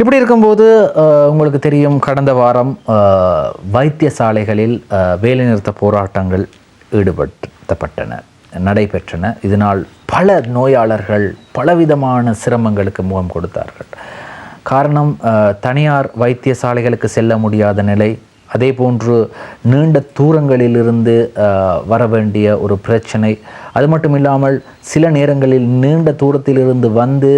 இப்படி இருக்கும்போது உங்களுக்கு தெரியும் கடந்த வாரம் வைத்தியசாலைகளில் வேலைநிறுத்த போராட்டங்கள் ஈடுபடுத்தப்பட்டன நடைபெற்றன. இதனால் பல நோயாளர்கள் பலவிதமான சிரமங்களுக்கு முகம் கொடுத்தார்கள். காரணம் தனியார் வைத்தியசாலைகளுக்கு செல்ல முடியாத நிலை அதே போன்று நீண்ட தூரங்களிலிருந்து வர வேண்டிய ஒரு பிரச்சனை. அது மட்டும் இல்லாமல் சில நேரங்களில் நீண்ட தூரத்திலிருந்து வந்து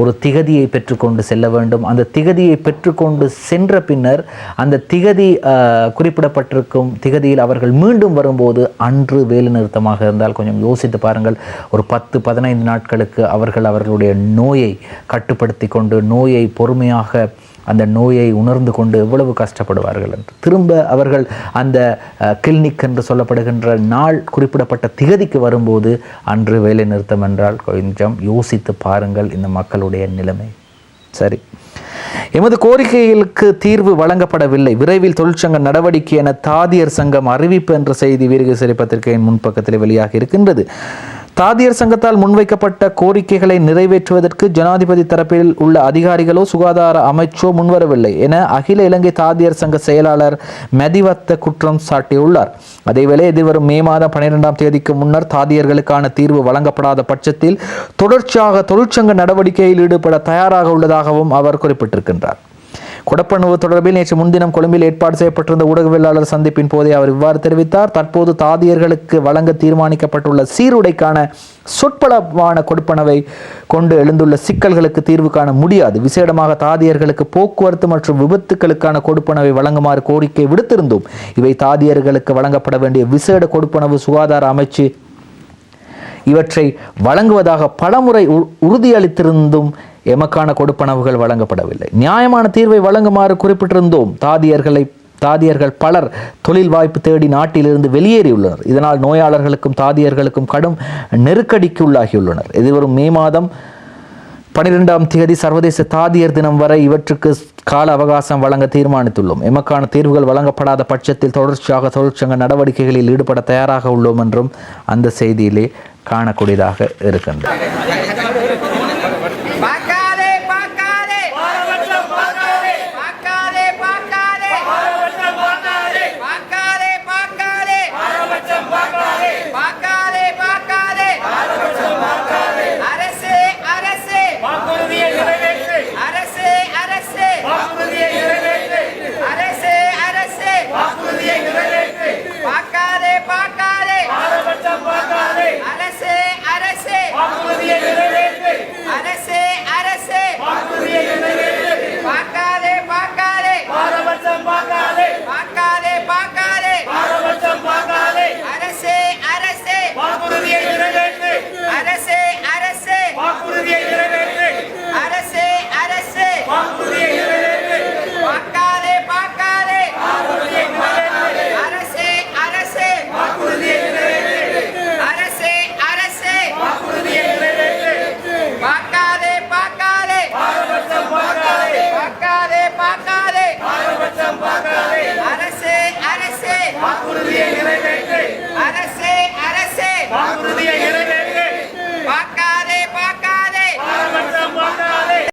ஒரு திகதியை பெற்றுக்கொண்டு செல்ல வேண்டும். அந்த திகதியை பெற்றுக்கொண்டு சென்ற பின்னர் அந்த திகதி குறிப்பிடப்பட்டிருக்கும் திகதியில் அவர்கள் மீண்டும் வரும்போது அன்று வேலை நிறுத்தமாக இருந்தால் கொஞ்சம் யோசித்து பாருங்கள். ஒரு பத்து பதினைந்து நாட்களுக்கு அவர்கள் அவர்களுடைய நோயை கட்டுப்படுத்தி கொண்டு நோயை பொறுமையாக அந்த நோயை உணர்ந்து கொண்டு எவ்வளவு கஷ்டப்படுவார்கள் என்று. திரும்ப அவர்கள் அந்த கிளினிக் என்று சொல்லப்படுகின்ற நாள் குறிப்பிடப்பட்ட திகதிக்கு வரும்போது அன்று வேலை நிறுத்தம் என்றால் கொஞ்சம் யோசித்து பாருங்கள் இந்த மக்களுடைய நிலைமை. சரி. எமது கோரிக்கைகளுக்கு தீர்வு வழங்கப்படவில்லை. விரைவில் தொழிற்சங்க நடவடிக்கை என தாதியர் சங்கம் அறிவிப்பு என்ற செய்தி வீரகேசரி பத்திரிகையின் முன்பக்கத்தில் வெளியாகி இருக்கின்றது. தாதியர் சங்கத்தால் முன்வைக்கப்பட்ட கோரிக்கைகளை நிறைவேற்றுவதற்கு ஜனாதிபதி தரப்பில் உள்ள அதிகாரிகளோ சுகாதார அமைச்சோ முன்வரவில்லை என அகில இலங்கை தாதியர் சங்க செயலாளர் மெதிவத்த குற்றம் சாட்டியுள்ளார். அதேவேளை எதிர்வரும் மே மாதம் பன்னிரெண்டாம் தேதிக்கு முன்னர் தாதியர்களுக்கான தீர்வு வழங்கப்படாத பட்சத்தில் தொடர்ச்சியாக தொழிற்சங்க நடவடிக்கையில் ஈடுபட தயாராக உள்ளதாகவும் அவர் குறிப்பிட்டிருக்கின்றார். கொடப்பணுவு தொடர்பில் நேற்று முன்தினம் கொழும்பில் ஏற்பாடு செய்யப்பட்டிருந்த ஊடகவியலாளர் சந்திப்பின் போதே அவர் இவ்வாறு தெரிவித்தார். தற்போது தாதியர்களுக்கு வழங்க தீர்மானிக்கப்பட்டுள்ள சீருடைக்கான சொற்பளவான கொடுப்பனவை கொண்டு எழுந்துள்ள சிக்கல்களுக்கு தீர்வு காண முடியாது. விசேடமாக தாதியர்களுக்கு போக்குவரத்து மற்றும் விபத்துக்களுக்கான கொடுப்பனவை வழங்குமாறு கோரிக்கை விடுத்திருந்தோம். இவை தாதியர்களுக்கு வழங்கப்பட வேண்டிய விசேட கொடுப்பனவு சுகாதார அமைச்சு இவற்றை வழங்குவதாக பலமுறை உ- உறுதியளித்திருந்தும் எமக்கான கொடுப்பனவுகள் வழங்கப்படவில்லை. நியாயமான தீர்வை வழங்குமாறு குறிப்பிட்டிருந்தோம். தாதியர்களை தாதியர்கள் பலர் தொழில் வாய்ப்பு தேடி நாட்டிலிருந்து வெளியேறியுள்ளனர். இதனால் நோயாளர்களுக்கும் தாதியர்களுக்கும் கடும் நெருக்கடிக்கு உள்ளாகியுள்ளனர் எதிர்வரும் மே மாதம் பனிரெண்டாம் தேதி சர்வதேச தாதியர் தினம் வரை இவற்றுக்கு கால அவகாசம் வழங்க தீர்மானித்துள்ளோம். எமக்கான தீர்வுகள் வழங்கப்படாத பட்சத்தில் தொடர்ச்சியாக தொழிற்சங்க நடவடிக்கைகளில் ஈடுபட தயாராக உள்ளோம் என்றும் அந்த செய்தியிலே காணக்கூடியதாக இருக்கின்றது. அரசே அரசே. வாக்குறுதியை நிறைவேற்று. அரசே அரசே.